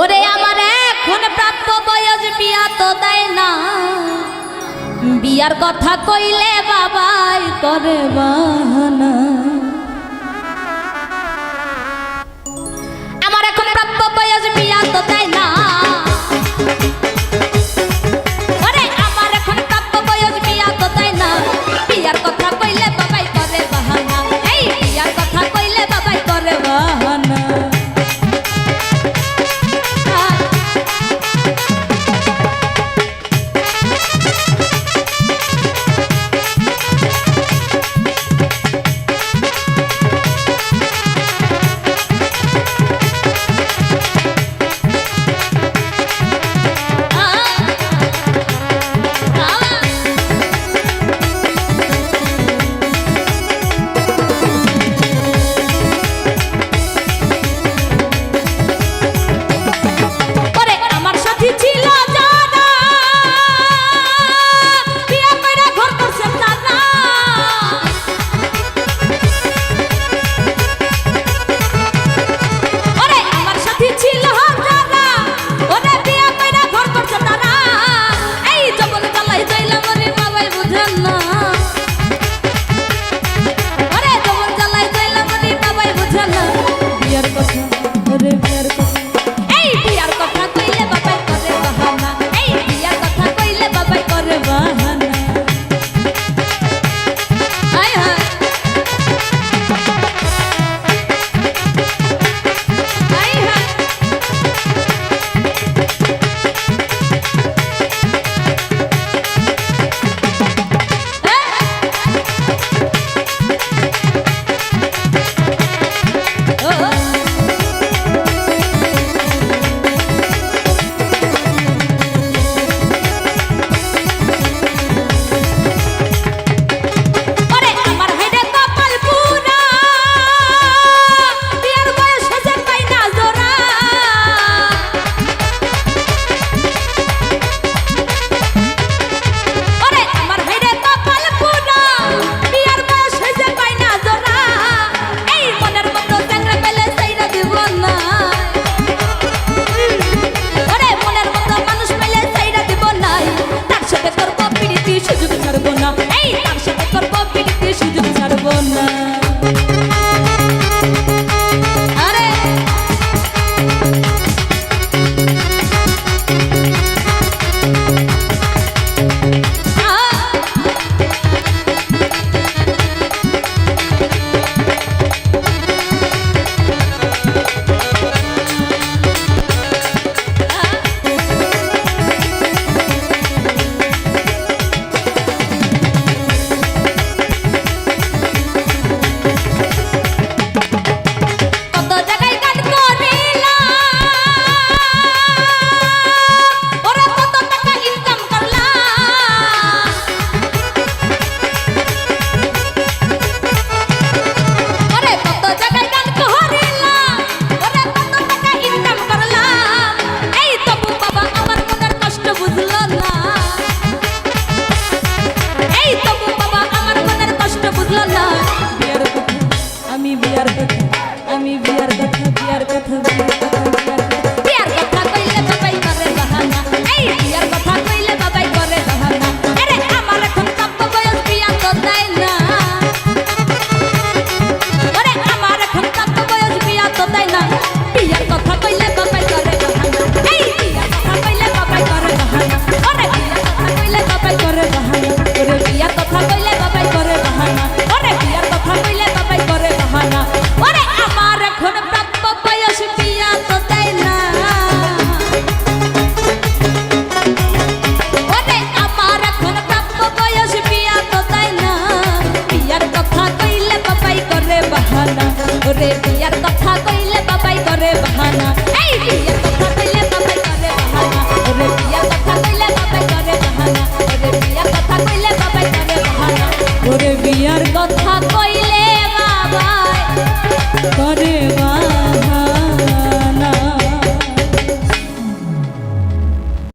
ওরে আমার এখন প্রাপ্ত বয়স বিয়া তো দেয় না। বিয়ার কথা কইলে বাবাই করে বাহানা। আমি বিয়ার কথা আমি বিয়ার কথা বিয়ার কথা বিয়ার কথা। রে, বিয়ার কথা কইলে বাবাই করে বাহানা। এই বিয়ার কথা কইলে বাবাই করে বাহানা। রে বিয়ার কথা কইলে বাবাই করে বাহানা। রে বিয়ার কথা কইলে বাবাই করে বাহানা। রে বিয়ার কথা কইলে বাবাই করে বাহানা।